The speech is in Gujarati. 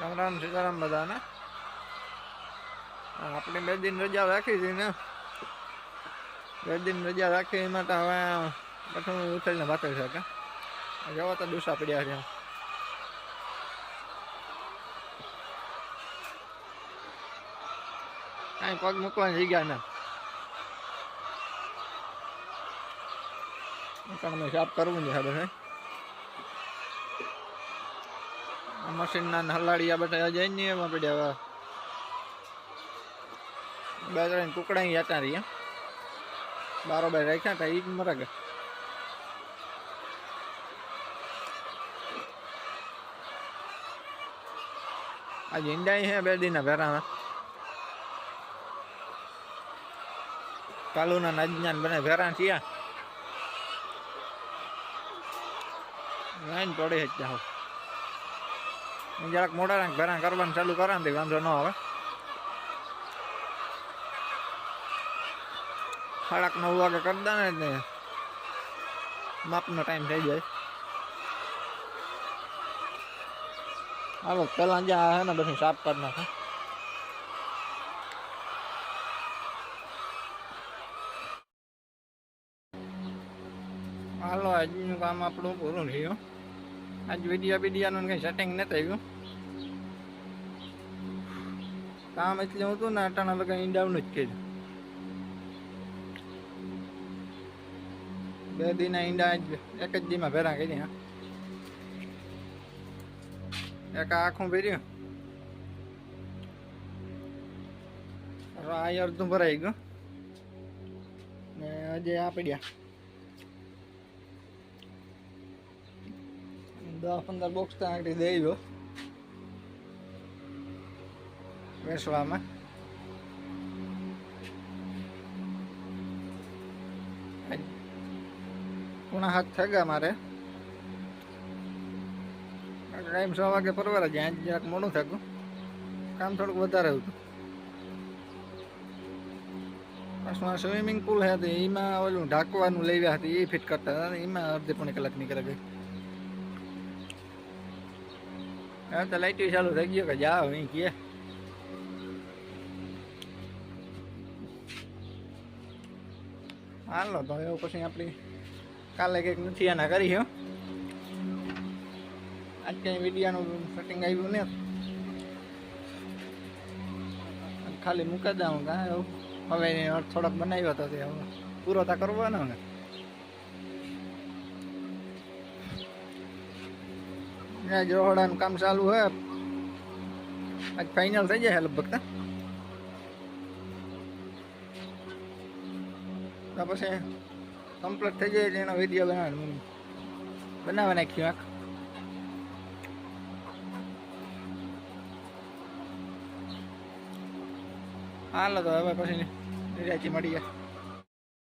રામ રામ સીતારામ બધાને. આપણે બે દિન રજા રાખી હતી ને. બે દિન રજા રાખી એ માટે હવે પાછું ઉછળીને ભાતે શકે જવા તો ડૂસા પડ્યા છે કાંઈ પગ મૂકવાની જગ્યા ના. મકાનમાં સાફ કરવું છે બધે મશીનના હલાડિયા બધા જઈને એમાં પડ્યા બે ત્રણ ટુકડા જતા રહ્યા બારોબાર રાખ્યા હતા એ જ મરા આજે ઈંડાઈ છે બે દીના ભેરામાં કાલુના નાજના બને ભેરા થયા. લાઈન પડી જ જાઓ જરાક મોટા રંગ ભેરા કરવાનું ચાલુ કરે ને વાંધો ન આવે. સાડાક નવ વાગે કરી દે ને માપનો ટાઈમ થઈ જાય. હાલો, પેલા જ્યાં હે ને બધું સાફ કરી નાખે. હાલો આજનું કામ આપણું પૂરું થયું. આજ વિડીયા વિડીયાનું કંઈ સેટિંગ નથી આવ્યું. કામ એટલે હું હતું ને અટાણા તો કંઈ ઈંડાવનું જ કીધું બે દીના ઈંડા એક જ દીમાં ભેરા કરી હા એક આખું ભર્યું. આ અડધું ભરાઈ ગયું. ને આજે આ પડ્યા. દસ પંદર બોક્સ ત્યાં આગળ દઈ દો વેસવામાં પૂણા હાથ થઈ ગયા મારે ટાઈમ છ વાગે પરવાર જ આજ જરાક મોડું થયું કામ થોડુંક વધારે હતું પાછું સ્વિમિંગ પુલ હતી એમાં ઓલું ઢાંકવાનું લઈ ગયા હતી એ ફિટ કરતા હતા એમાં અડધી પોણી કલાક નીકળે ગઈ હા તો લાઈટ ચાલુ થઈ ગયો કે જાઓ અહીં કે. હાલો તો એવું પછી આપણી કાલે કંઈક નથી એના કરી, હો. આજ કંઈ વિડીયાનું સેટિંગ આવ્યું ને. ખાલી મૂકી દઉં કાં હવે થોડોક બનાવ્યો હતો તે હવે. પૂરો તા કરવાનો ને. ત્યાં જોડાનું કામ ચાલુ હોય, આજ ફાઇનલ થઈ જાય લગભગ તો પછી કમ્પ્લીટ થઈ જાય એનો વીડિયો બનાવવાનો. બનાવવા નાખ્યું આખ. હાલો તો હવે પછી નિરાચી મળીએ.